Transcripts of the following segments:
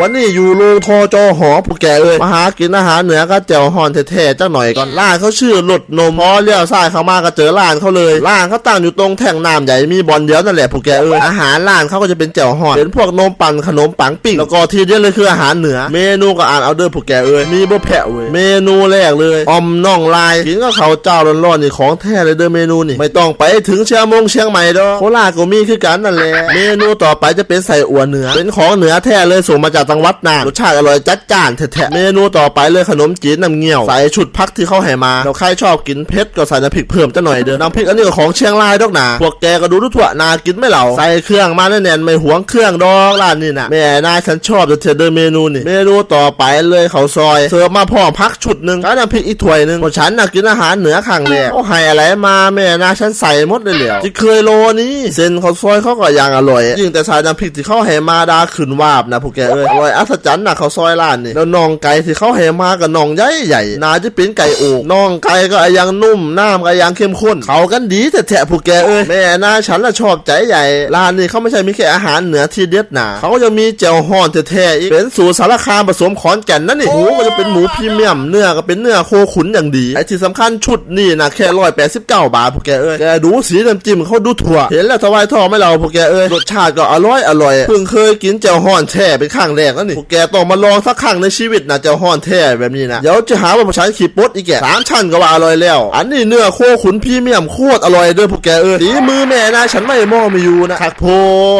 วันนี้อยู่โรงทอจอหอผู้แก่เอ้ยมาหากินอาหารเหนือก็แจ่วฮอนแท้ๆจังหน่อยก่อนร้านเขาชื่อหลดนมพอเลี้ยวซ้ายเข้ามาก็เจอร้านเขาเลยร้านเขาตั้งอยู่ตรงแท่งน้ำใหญ่มีบอลเดียวนั่นแหละผู้แก่เอ้ยอาหารร้านเขาก็จะเป็นแจ่วฮอนเป็นพวกนมปั่นขนมปังปิ้งแล้วก็ทีเดียวเลยคืออาหารเหนือ เมนูก็อ่านเอาเด้อผู้แก่เอ้ยมีบ่แผ่เว้ยเมนูแรกเลยออมน่องลายกินก็เขาเจ้าร้อนๆนี่ของแท้เลยเด้อเมนูนี่ไม่ต้องไปถึงเชียงมงเชียงใหม่ดอกโคราชก็มีคือกันนั่นแหละเมนูต่อไปจะเป็นใส่อั่วเหนือเป็นของเหนือแท้เลยส่งมาจากจังหวัดน่านรสชาติอร่อยจัดจ้านแท้ๆเมนูต่อไปเลยขนมจีนน้ำเงี้ยว ใส่ชุดพักที่เขาให้มาแล้วใครชอบกินเผ็ดก็ใส่น้ำพริกเพิ่มจะหน่อยเด้อน้ำพริกอันนี้ก็ของเชียงรายดอกหนาพวกแกก็ดูทุกถั่วนากินไม่เหล่าใส่เครื่องมาแน่นๆไม่หวงเครื่องดอกร้านนี่นะแม่นายฉันชอบจะเธอเดินเมนูนี่เมนูต่อไปเลยเขาซอยเสิร์ฟมาพร้อมพักชุดหนึ่งแล้วน้ำพริกอีกถ้วยหนึ่งพวกฉันน่ะกินอาหารเหนือข้างแรกเขาให้อะไรมาแม่นายฉันใส่หมดเลยเหลียวที่เคยโลนี้เส้นเขาซอยเขาก็ยังอร่อย ยิ่งแต่ใส่น้ำพริกที่เขาให้มาดาขึ้นวาบนะพวกแกเอ้ยอร่อยอัศจรรย์นะเขาวซอยร้านนี่แล้วน่องไก่ที่เขาให้มากับน่องใหญ่ใหญ่ๆน่าจะเป็นไก่อกน่องไก่ก็ยังนุ่มน้ำก็ยังเข้มข้นเขากันดีแต่แทะพวกแกเอ้ยแม่นายฉันละชอบใจใหญ่ร้านนี้เขาไม่ใช่มีแค่อาหารเหนือที่เด็ดหนาเขาก็ยังมีแจ่วฮ้อนแท้ๆอีกเป็นสูตรสารคามผสมขอนแก่นนั่นนี่หมูก็จะเป็นหมูพรีเมียมเนื้อก็เป็นเนื้อโคขุนอย่างดีไอ้ที่สำคัญชุดนี่นะแค่ร้อยแปดสิบเก้าบาทพวกแกเอ้ยแกดูสีน้ำจิ้มเขาดูถั่วเห็นแล้วทวายทองไม่เราพวกแกเอ้ยรสชาติก็อร่อยอร่อยเพิ่งเคยกินแจ่วฮ้อนแท้เป็นครั้งแรกแล้วนี่พวกแกต้องมาลองสักครั้งในชีวิตนะแจ่วฮ้อนแท้แบบนี้นะเดี๋ยวจะหาว่าผมใช้ขีดปดอีกแกสามชั้นก็ว่าอร่อยแล้ว อันนี้เนื้อโคขุนพรีเมียมโคตรอร่อยเด้อพวกแกเอ้ยฝีมือแม่นะฉันไม่มองไม่อยู่นะคักโพ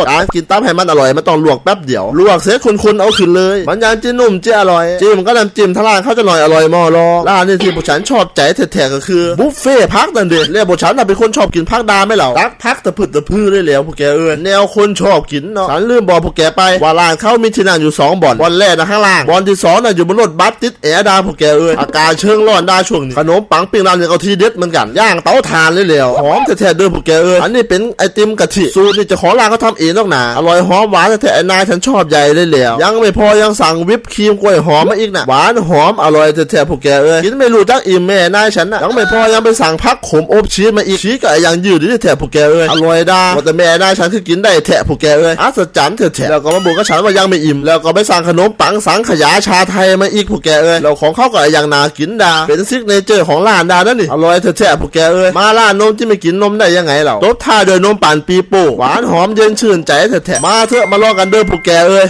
ดการกินตั้มให้มันอร่อยมันต้องลวกแป๊บเดียวลวกเสร็จคุณๆเอาขึ้นเลย มันยังจะนุ่มจะอร่อยจิ้มก็น้ำจิ้มทาร้านเขาจะหน่อยอร่อยมอรอร้านนี้ที่พวกฉันชอบใจแท้ๆก็คือบุฟเฟ่พักนั่นเด็ดเรียกพวกฉันน่ะเป็นคนชอบกินพักดาไม่เหรอรักพักตะพืดตะพื้ได้แล้วพวกแกเอ้ยแนวคนชอบกินเนาะฉันลืมบอกพวกแกไปว่าร้านเขามีที่นั่งอยู่สองบ่อนบ่อนแรกนะข้างล่างบ่อนที่สองน่ะอยู่บนรถบัสติดแอร์ดาพวกแกเอ้ยอาการเชิงร้อนได้ช่วงนี้ขนมปังปิ้งร้านนี้เอาทีเด็ดเหมือนกันย่างเตาถ่านเลยแล้วหอมแท้ๆเด้อพวกแกเอ้ยอันนี้เป็นไอติมกะทิสูตรนี่เจะของร้านเขาทำเองนอกหนาอร่อยหอมหวานแท้ๆไอ้นายฉันชอบใหญ่เลยแล้วยังไม่พอยังสั่งวิปครีมกล้วยหอมมาอีกนะหวานหอมอร่อยแท้ๆพวกแกเอ้ยกินไม่รู้จักอิ่มแม่นายฉันนะยังไม่พอยังไปสั่งพักขมอบชีสมาอีกชีสก็ยังยืดอยู่แท้ๆพวกแกเอ้ยอร่อยดาว่าแต่แม่นายฉันคือกินได้แท้พวกแกเอ้ยอัศจรรย์แท้ๆแล้วก็มาบอกกับฉันว่ายังไม่อิ่มแล้วก็ไปสั่งขนมปังสังขยาชาไทยมาอีกผู้แกเอ้ยแล้วของเขาก็ยังนากินดา เป็นซิกเนเจอร์ของร้านดานั่นนี่อร่อยแท้ๆผู้แกเอ้ยมาร้านนมที่ไม่กินนมได้ยังไงเราตบท่าโดยนมปั่นปีโป้หวานหอมเย็นชื่นใจแท้ๆมาเถอะมาลองกันเด้อผู้แกเอ้ย